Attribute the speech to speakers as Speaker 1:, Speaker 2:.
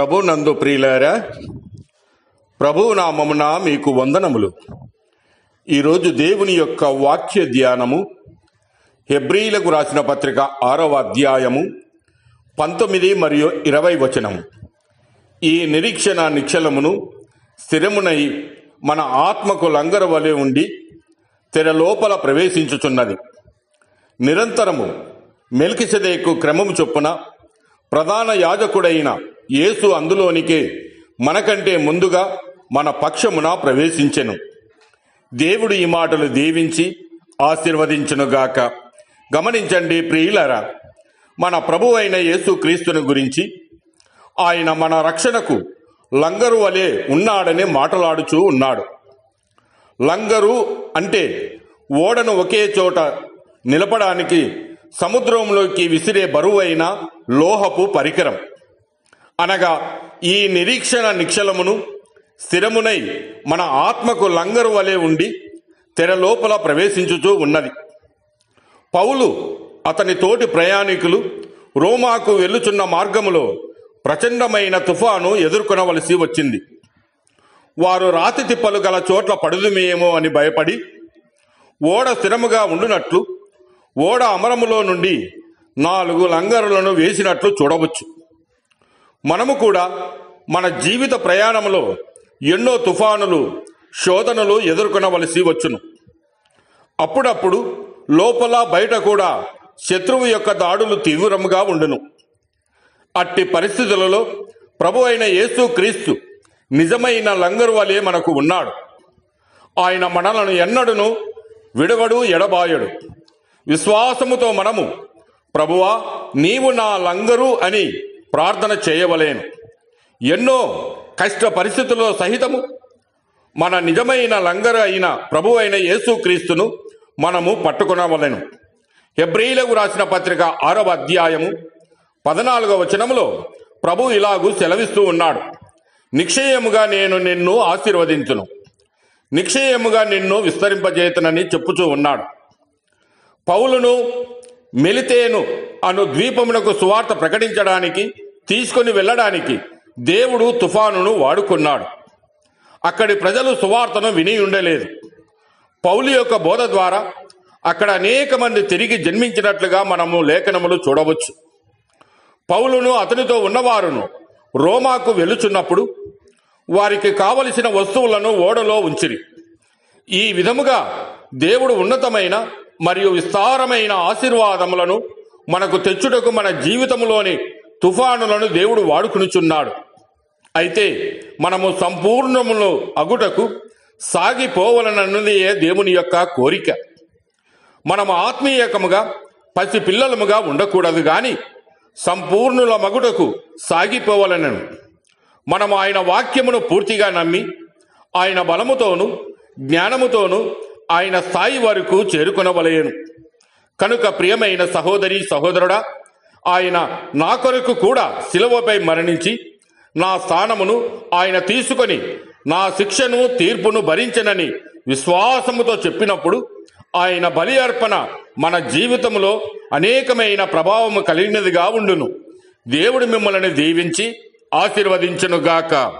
Speaker 1: ప్రభు నందు ప్రియులారా ప్రభు నామమున మీకు వందనములు. ఈరోజు దేవుని యొక్క వాక్య ధ్యానము హెబ్రీలకు రాసిన పత్రిక ఆరవ అధ్యాయము పంతొమ్మిది మరియు ఇరవై వచనము. ఈ నిరీక్షణ నిక్షలమును స్థిరమునై మన ఆత్మకు లంగర వలె ఉండి తెర లోపల ప్రవేశించుచున్నది. నిరంతరము మెల్కిసెదేకు క్రమము చొప్పున ప్రధాన యాజకుడైన యేసు అందులోనికే మనకంటే ముందుగా మన పక్షమున ప్రవేశించెను. దేవుడు ఈ మాటలు దీవించి ఆశీర్వదించునుగాక. గమనించండి ప్రియులరా మన ప్రభు అయిన యేసు క్రీస్తుని గురించి ఆయన మన రక్షణకు లంగరు వలె ఉన్నాడని మాటలాడుచూ ఉన్నాడు. లంగరు అంటే ఓడను ఒకే చోట నిలపడానికి సముద్రంలోకి విసిరే బరువైన లోహపు పరికరం. అనగా ఈ నిరీక్షణ నిక్షలమును స్థిరమునై మన ఆత్మకు లంగరు వలె ఉండి తెరలోపల ప్రవేశించుచూ ఉన్నది. పౌలు అతని తోటి ప్రయాణికులు రోమాకు వెళ్ళుచున్న మార్గములో ప్రచండమైన తుఫాను ఎదుర్కొనవలసి వచ్చింది. వారు రాతి తిప్పలు గల చోట్ల పడుదుమేమో అని భయపడి ఓడ స్థిరముగా ఉండునట్లు ఓడ అమరములో నుండి నాలుగు లంగరులను వేసినట్లు చూడవచ్చు. మనము కూడా మన జీవిత ప్రయాణంలో ఎన్నో తుఫానులు శోధనలు ఎదుర్కొనవలసి వచ్చును. అప్పుడప్పుడు లోపల బయట కూడా శత్రువు యొక్క దాడులు తీవ్రంగా ఉండును. అట్టి పరిస్థితులలో ప్రభు అయిన యేసు క్రీస్తు నిజమైన లంగరు వలె మనకు ఉన్నాడు. ఆయన మనలను ఎన్నడును విడవడు ఎడబాయడు. విశ్వాసముతో మనము ప్రభువా నీవు నా లంగరు అని ప్రార్థన చేయవలేను. ఎన్నో కష్ట పరిస్థితుల్లో సహితము మన నిజమైన లంగరు అయిన ప్రభు అయిన యేసుక్రీస్తును మనము పట్టుకునవలను. హెబ్రిలకు రాసిన పత్రిక ఆరవ అధ్యాయము పద్నాలుగవ వచనములో ప్రభు ఇలాగూ సెలవిస్తూ ఉన్నాడు. నిక్షయముగా నేను నిన్ను ఆశీర్వదించును. నిక్షయముగా నిన్ను విస్తరింపజేతనని చెప్పుచూ ఉన్నాడు. పౌలును మెలితేను అను ద్వీపమునకు సువార్త ప్రకటించడానికి తీసుకొని వెళ్ళడానికి దేవుడు తుఫానును వాడుకున్నాడు. అక్కడి ప్రజలు సువార్తను విని ఉండలేదు. పౌలు యొక్క బోధ ద్వారా అక్కడ అనేక మంది తిరిగి జన్మించినట్లుగా మనము లేఖనములు చూడవచ్చు. పౌలును అతనితో ఉన్నవారును రోమాకు వెలుచున్నప్పుడు వారికి కావలసిన వస్తువులను ఓడలో ఉంచిరి. ఈ విధముగా దేవుడు ఉన్నతమైన మరియు విస్తారమైన ఆశీర్వాదములను మనకు తెచ్చుటకు మన జీవితంలోని తుఫానులను దేవుడు వాడుకునిచున్నాడు. అయితే మనము సంపూర్ణములు అగుటకు సాగిపోవలనన్నదే దేవుని యొక్క కోరిక. మనము ఆత్మీయకముగా పసి పిల్లలముగా ఉండకూడదు గాని సంపూర్ణుల మగుటకు సాగిపోవలనను. మనము ఆయన వాక్యమును పూర్తిగా నమ్మి ఆయన బలముతోను జ్ఞానముతోను ఆయన స్థాయి వరకు చేరుకునవలేను. కనుక ప్రియమైన సహోదరి సహోదరుడా ఆయన నా కొరకు కూడా శిలువపై మరణించి నా స్థానమును ఆయన తీసుకొని నా శిక్షను తీర్పును భరించనని విశ్వాసముతో చెప్పినప్పుడు ఆయన బలి అర్పణ మన జీవితంలో అనేకమైన ప్రభావము కలిగినదిగా ఉండును. దేవుడు మిమ్మల్ని దీవించి ఆశీర్వదించునుగాక.